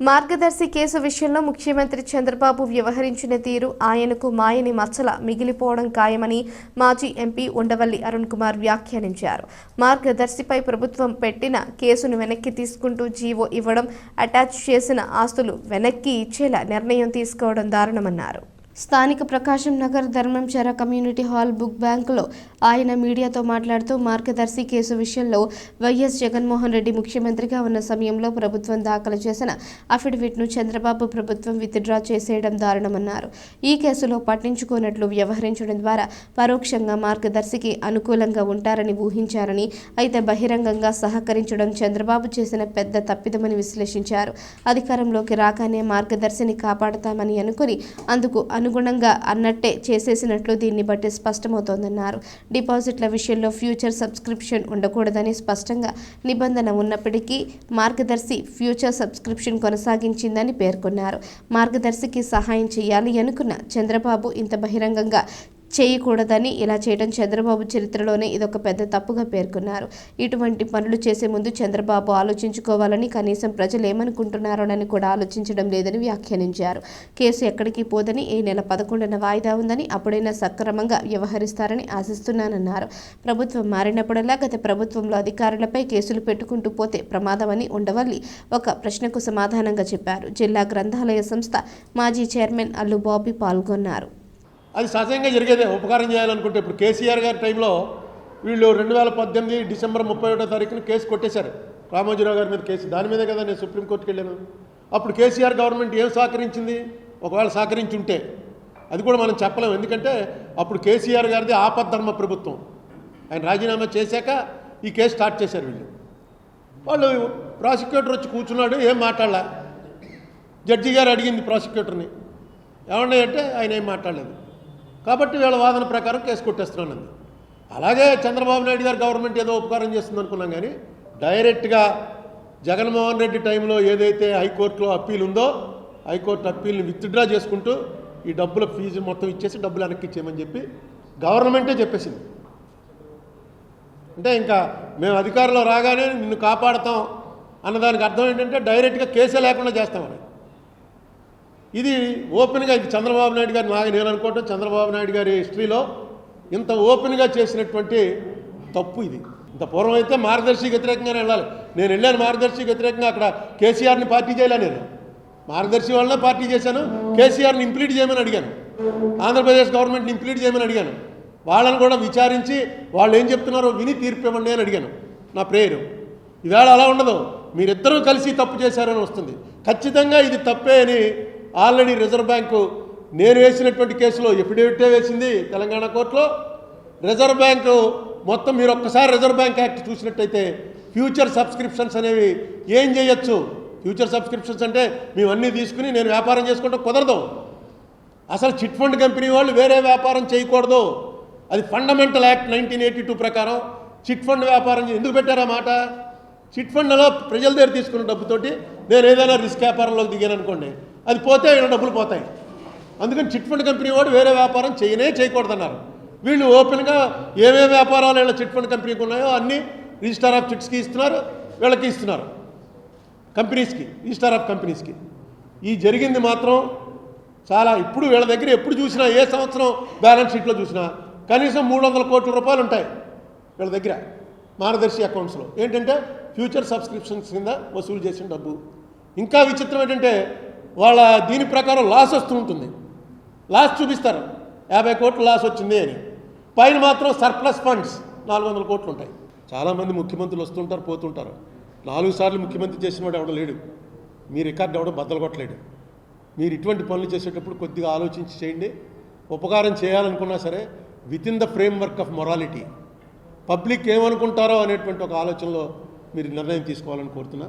మార్గదర్శి case విషయంలో ముఖ్యమంత్రి చంద్రబాబు వ్యవహరించిన తీరు ఆయనకు మాయని మచ్చల మిగిలిపోవడం ఖాయమని మాజీ ఎంపీ ఉండవల్లి అరుణ్ కుమార్ వ్యాఖ్యానించారు. మార్గదర్శిపై ప్రభుత్వం పెట్టిన కేసును వెనక్కి తీసుకుంటూ జీవో ఇవ్వడం అటాచ్ చేసిన ఆస్తులు వెనక్కి ఇచ్చేలా నిర్ణయం తీసుకోవడం దారుణమన్నారు. స్థానిక ప్రకాశం నగర్ ధర్మంచర కమ్యూనిటీ హాల్ బుక్ బ్యాంకులో ఆయన మీడియాతో మాట్లాడుతూ మార్గదర్శి కేసు విషయంలో వైఎస్ జగన్మోహన్ రెడ్డి ముఖ్యమంత్రిగా ఉన్న సమయంలో ప్రభుత్వం దాఖలు చేసిన అఫిడవిట్ను చంద్రబాబు ప్రభుత్వం విత్డ్రా చేసేయడం దారుణమన్నారు. ఈ కేసులో పట్టించుకోనట్లు వ్యవహరించడం ద్వారా పరోక్షంగా మార్గదర్శికి అనుకూలంగా ఉంటారని ఊహించారని అయితే బహిరంగంగా సహకరించడం చంద్రబాబు చేసిన పెద్ద తప్పిదమని విశ్లేషించారు. అధికారంలోకి రాగానే మార్గదర్శిని కాపాడతామని అనుకుని అందుకు అనుగుణంగా అన్నట్టే చేసేసినట్లు దీన్ని బట్టి స్పష్టమవుతోందన్నారు. డిపాజిట్ల విషయంలో ఫ్యూచర్ సబ్స్క్రిప్షన్ ఉండకూడదని స్పష్టంగా నిబంధన ఉన్నప్పటికీ మార్గదర్శి ఫ్యూచర్ సబ్స్క్రిప్షన్ కొనసాగించిందని పేర్కొన్నారు. మార్గదర్శికి సహాయం చేయాలి అనుకున్న చంద్రబాబు ఇంత బహిరంగంగా చేయకూడదని ఇలా చేయడం చంద్రబాబు చరిత్రలోనే ఇదొక పెద్ద తప్పుగా పేర్కొన్నారు. ఇటువంటి పనులు చేసే ముందు చంద్రబాబు ఆలోచించుకోవాలని కనీసం ప్రజలు ఏమనుకుంటున్నారోనని కూడా ఆలోచించడం లేదని వ్యాఖ్యానించారు. కేసు ఎక్కడికి పోదని ఈ నెల పదకొండున వాయిదా ఉందని అప్పుడైనా సక్రమంగా వ్యవహరిస్తారని ఆశిస్తున్నానన్నారు. ప్రభుత్వం మారినప్పుడల్లా గత ప్రభుత్వంలో అధికారులపై కేసులు పెట్టుకుంటూ పోతే ప్రమాదమని ఉండవల్లి ఒక ప్రశ్నకు సమాధానంగా చెప్పారు. జిల్లా గ్రంథాలయ సంస్థ మాజీ చైర్మన్ అల్లు బాబీ పాల్గొన్నారు. అది సహజంగా జరిగేదే. ఉపకారం చేయాలనుకుంటే ఇప్పుడు కేసీఆర్ గారి టైంలో వీళ్ళు రెండు వేల పద్దెనిమిది డిసెంబర్ ముప్పై ఒకటో తారీఖున కేసు కొట్టేశారు. రామోజీరావు గారి మీద కేసు. దాని మీదే కదా నేను సుప్రీంకోర్టుకి వెళ్ళాను. అప్పుడు కేసీఆర్ గవర్నమెంట్ ఏం సహకరించింది? ఒకవేళ సహకరించుంటే. అది కూడా మనం చెప్పలేము ఎందుకంటే అప్పుడు కేసీఆర్ గారిది ఆపద్ధర్మ ప్రభుత్వం. ఆయన రాజీనామా చేశాక ఈ కేసు స్టార్ట్ చేశారు వీళ్ళు. వాళ్ళు ప్రాసిక్యూటర్ వచ్చి కూర్చున్నాడు ఏం మాట్లాడలే? జడ్జి గారు అడిగింది ప్రాసిక్యూటర్ని. ఏమన్నాయంటే ఆయన ఏం మాట్లాడలేదు. కాబట్టి వీళ్ళ వాదన ప్రకారం కేసు కొట్టేస్తున్నాను అలాగే చంద్రబాబు నాయుడు గారు గవర్నమెంట్ ఏదో ఉపకారం చేస్తుంది అనుకున్నాం కానీ డైరెక్ట్గా జగన్మోహన్ రెడ్డి టైంలో ఏదైతే హైకోర్టులో అప్పీల్ ఉందో హైకోర్టు అప్పీల్ని విత్డ్రా చేసుకుంటూ ఈ డబ్బుల ఫీజు మొత్తం ఇచ్చేసి డబ్బులు వెనక్కి ఇచ్చేయమని చెప్పి గవర్నమెంటే చెప్పేసింది. అంటే ఇంకా మేము అధికారంలో రాగానే నిన్ను కాపాడతాం అన్నదానికి అర్థం ఏంటంటే డైరెక్ట్గా కేసే లేకుండా చేస్తామని ఇది ఓపెన్గా ఇది చంద్రబాబు నాయుడు గారి నాగ నేను అనుకోవటం చంద్రబాబు నాయుడు గారి హిస్టరీలో ఇంత ఓపెన్గా చేసినటువంటి తప్పు ఇది. ఇంత పూర్వం అయితే మార్గదర్శి వ్యతిరేకంగానే వెళ్ళాలి. నేను వెళ్ళాను మార్గదర్శి వ్యతిరేకంగా అక్కడ కేసీఆర్ని పార్టీ చేయలే నేను. మార్గదర్శి వాళ్ళనే పార్టీ చేశాను కేసీఆర్ని ఇంప్లీట్ చేయమని అడిగాను. ఆంధ్రప్రదేశ్ గవర్నమెంట్ని ఇంప్లీట్ చేయమని అడిగాను. వాళ్ళని కూడా విచారించి వాళ్ళు ఏం చెప్తున్నారో విని తీర్పు ఇవ్వండి అని అడిగాను. నా ప్రేయరు ఈవేళ అలా ఉండదు. మీరిద్దరూ కలిసి తప్పు చేశారని వస్తుంది. ఖచ్చితంగా ఇది తప్పే అని ఆల్రెడీ రిజర్వ్ బ్యాంకు నేను వేసినటువంటి కేసులో ఎఫిడేవిటే వేసింది తెలంగాణ కోర్టులో. రిజర్వ్ బ్యాంకు మొత్తం మీరు ఒక్కసారి రిజర్వ్ బ్యాంక్ యాక్ట్ చూసినట్టయితే ఫ్యూచర్ సబ్స్క్రిప్షన్స్ అనేవి ఏం చేయొచ్చు? ఫ్యూచర్ సబ్స్క్రిప్షన్స్ అంటే మేము అన్నీ తీసుకుని నేను వ్యాపారం చేసుకుంటే కుదరదు. అసలు చిట్ ఫండ్ కంపెనీ వాళ్ళు వేరే వ్యాపారం చేయకూడదు. అది fundamental act nineteen eighty two ప్రకారం చిట్ ఫండ్ వ్యాపారం ఎందుకు పెట్టారా మాట? చిట్ ఫండ్లో ప్రజల దగ్గర తీసుకున్న డబ్బుతోటి నేను ఏదైనా రిస్క్ వ్యాపారంలోకి దిగాను అనుకోండి. అది పోతే వీళ్ళ డబ్బులు పోతాయి. అందుకని చిట్ ఫండ్ కంపెనీ వాడు వేరే వ్యాపారం చేయనే చేయకూడదన్నారు. వీళ్ళు ఓపెన్గా ఏమేమి వ్యాపారాలు వీళ్ళ చిట్ ఫండ్ కంపెనీకి ఉన్నాయో అన్నీ రిజిస్టార్ ఆఫ్ చిట్స్కి ఇస్తున్నారు వీళ్ళకి ఇస్తున్నారు. కంపెనీస్కి రిజిస్టార్ ఆఫ్ కంపెనీస్కి. ఈ జరిగింది మాత్రం చాలా ఇప్పుడు వీళ్ళ దగ్గర ఎప్పుడు చూసినా ఏ సంవత్సరం బ్యాలెన్స్ షీట్లో చూసినా కనీసం మూడు వందల కోట్ల రూపాయలు ఉంటాయి వీళ్ళ దగ్గర మార్గదర్శి అకౌంట్స్లో. ఏంటంటే ఫ్యూచర్ సబ్స్క్రిప్షన్స్ కింద వసూలు చేసిన డబ్బు. ఇంకా విచిత్రం ఏంటంటే వాళ్ళ దీని ప్రకారం లాస్ వస్తూ ఉంటుంది. లాస్ చూపిస్తారు. యాభై కోట్లు లాస్ వచ్చింది అని. పైన మాత్రం సర్ప్లస్ ఫండ్స్ నాలుగు వందల కోట్లు ఉంటాయి. చాలామంది ముఖ్యమంత్రులు వస్తుంటారు పోతుంటారు. నాలుగు సార్లు ముఖ్యమంత్రి చేసినవాడు ఎవడం ఎవడ లేడు. మీ రికార్డు ఎవడం బద్దలు కొట్టలేడు. మీరు ఇటువంటి పనులు చేసేటప్పుడు కొద్దిగా ఆలోచించి చేయండి. ఉపకారం చేయాలనుకున్నా సరే within the framework of morality public ఏమనుకుంటారో అనేటువంటి ఒక ఆలోచనలో మీరు నిర్ణయం తీసుకోవాలని కోరుతున్నా.